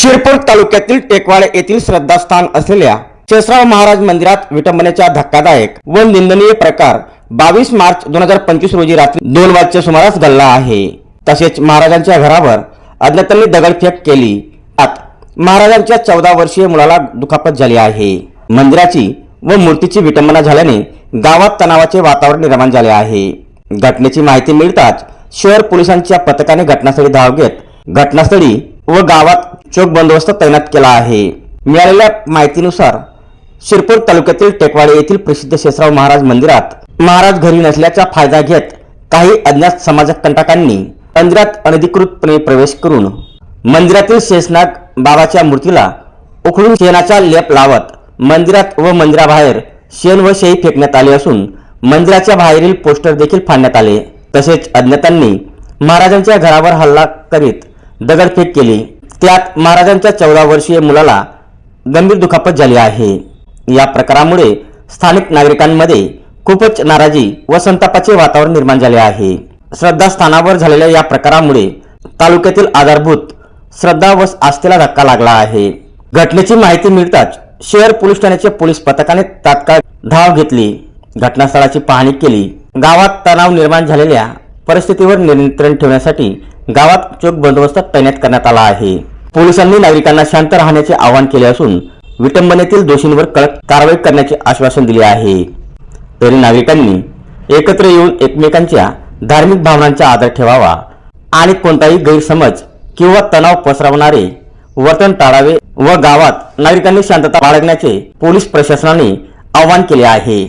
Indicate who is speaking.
Speaker 1: शिरपूर तालुक्यातील टेकवाडे येथील श्रद्धास्थान असलेल्या शेषराव महाराज मंदिरात विटंबनेचा धक्कादायक व निंदनीय प्रकार बावीस मार्च दोन हजार पंचवीस रोजी रात्री दोन वाजच्या सुमारास घडला आहे. तसेच महाराजांच्या घरावर अज्ञातांनी दगडफेक केली. आत महाराजांच्या चौदा वर्षीय मुलाला दुखापत झाली आहे. मंदिराची व मूर्तीची विटंबना झाल्याने गावात तणावाचे वातावरण निर्माण झाले आहे. घटनेची माहिती मिळताच शहर पोलिसांच्या पथकाने घटनास्थळी धाव घेत घटनास्थळी व गावात चोख बंदोबस्त तैनात केला आहे. मिळालेल्या माहितीनुसार शिरपूर तालुक्यातील टेकवाडे येथील प्रसिद्ध शेषराव महाराज मंदिरात महाराज घरी नसल्याचा फायदा घेत काही अज्ञात समाजकंटकांनी मंदिरात अनधिकृतपणे प्रवेश करून मंदिरातील शेषनाग बाबाच्या मूर्तीला उखडून शेणाचा लेप लावत मंदिरात व मंदिराबाहेर शेण व शेई फेकण्यात आले असून मंदिराच्या बाहेरील पोस्टर देखील फाडण्यात आले. तसेच अज्ञातांनी महाराजांच्या घरावर हल्ला करीत दगडफेक केली. त्यात महाराजांच्या चौदा वर्षीय मुलाला गंभीर दुखापत झाली आहे. या प्रकारामुळे स्थानिक नागरिकांमध्ये खूपच नाराजी व संतापाचे वातावरण निर्माण झाले आहे. श्रद्धास्थानावर झालेल्या या प्रकारामुळे तालुक्यातील आधारभूत श्रद्धा व आस्थेला धक्का लागला आहे. घटनेची माहिती मिळताच शहर पोलीस ठाण्याच्या पोलीस पथकाने तात्काळ धाव घेतली. घटनास्थळाची पाहणी केली. गावात तणाव निर्माण झालेल्या परिस्थितीवर नियंत्रण ठेवण्यासाठी गावात चोख बंदोबस्त तैनात करण्यात आला आहे. पोलिसांनी नागरिकांना शांत राहण्याचे आवाहन केले असून विटंबनेतील दोषींवर कडक कारवाई करण्याचे आश्वासन दिले आहे. तरी नागरिकांनी एकत्र येऊन एकमेकांच्या धार्मिक भावनांचा आदर ठेवावा आणि कोणताही गैरसमज किंवा तणाव पसरवणारे वर्तन टाळावे व गावात नागरिकांनी शांतता बाळगण्याचे पोलीस प्रशासनाने आवाहन केले आहे.